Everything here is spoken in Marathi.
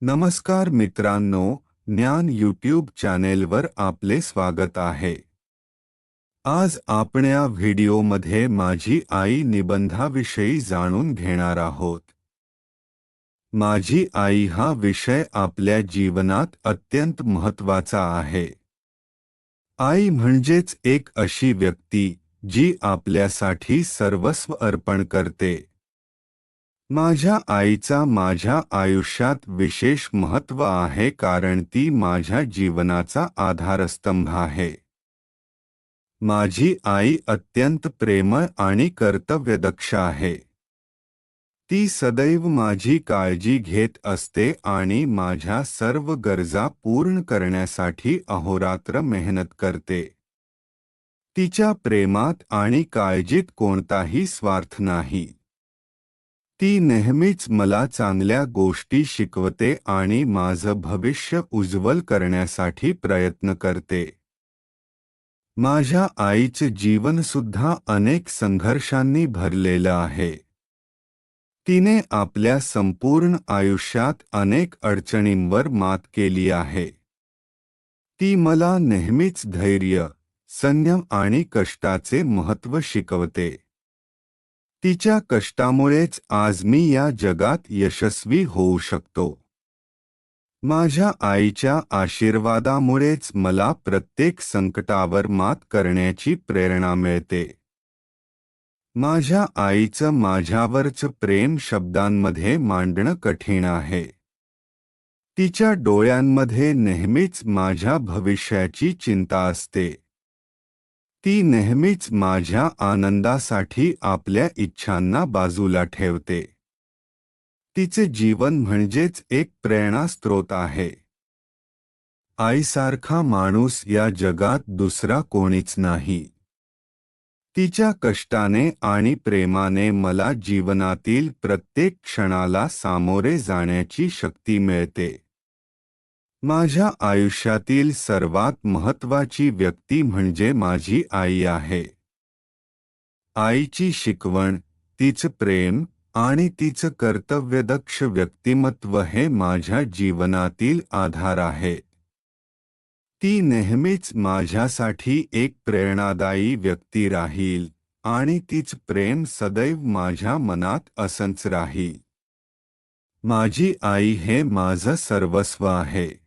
नमस्कार मित्रांनो ज्ञान यूट्यूब चॅनेलवर आपले स्वागत आहे. आज आपण या व्हिडिओमध्ये माझी आई निबंधाविषयी जाणून घेणार आहोत. माझी आई हा विषय आपल्या जीवनात अत्यंत महत्त्वाचा आहे. आई म्हणजेच एक अशी व्यक्ती जी आपल्यासाठी सर्वस्व अर्पण करते. माझ्या आईचा माझ्या आयुष्यात विशेष महत्त्व आहे कारण ती माझ्या जीवनाचा आधारस्तंभ आहे. माझी आई अत्यंत प्रेमळ आणि कर्तव्यदक्ष आहे. ती सदैव माझी काळजी घेत असते आणि माझ्या सर्व गरजा पूर्ण करण्यासाठी अहोरात्र मेहनत करते. तिच्या प्रेमात आणि काळजीत कोणताही स्वार्थ नाही. ती नेहमीच मला चांगल्या गोष्टी शिकवते आणि माझं भविष्य उज्ज्वल करण्यासाठी प्रयत्न करते. माझ्या आईचे जीवनसुद्धा अनेक संघर्षांनी भरलेलं आहे. तिने आपल्या संपूर्ण आयुष्यात अनेक अडचणींवर मात केली आहे. ती मला नेहमीच धैर्य संयम आणि कष्टाचे महत्त्व शिकवते. तिच्या कष्टामुळेच आज मी या जगात यशस्वी होऊ शकतो. माझ्या आईच्या आशीर्वादामुळेच मला प्रत्येक संकटावर मात करण्याची प्रेरणा मिळते. माझ्या आईचं माझ्यावरचं प्रेम शब्दांमध्ये मांडणं कठीण आहे. तिच्या डोळ्यांमध्ये नेहमीच माझ्या भविष्याची चिंता असते. ती नेहमीच माझ्या आनंदासाठी आपल्या इच्छांना बाजूला ठेवते. तिचे जीवन म्हणजेच एक प्रेरणास्त्रोत आहे. आईसारखा माणूस या जगात दुसरा कोणीच नाही. तिच्या कष्टाने आणि प्रेमाने मला जीवनातील प्रत्येक क्षणाला सामोरे जाण्याची शक्ती मिळते. माझ्या आयुष्यातील सर्वात महत्वाची व्यक्ती म्हणजे माझी आई आहे. आईची शिकवण तिचं प्रेम आणि तिचं कर्तव्यदक्ष व्यक्तिमत्व हे माझ्या जीवनातील आधार आहे. ती नेहमीच माझ्यासाठी एक प्रेरणादायी व्यक्ती राहील आणि तीच प्रेम सदैव माझ्या मनात असंच राहील. माझी आई हे माझं सर्वस्व आहे.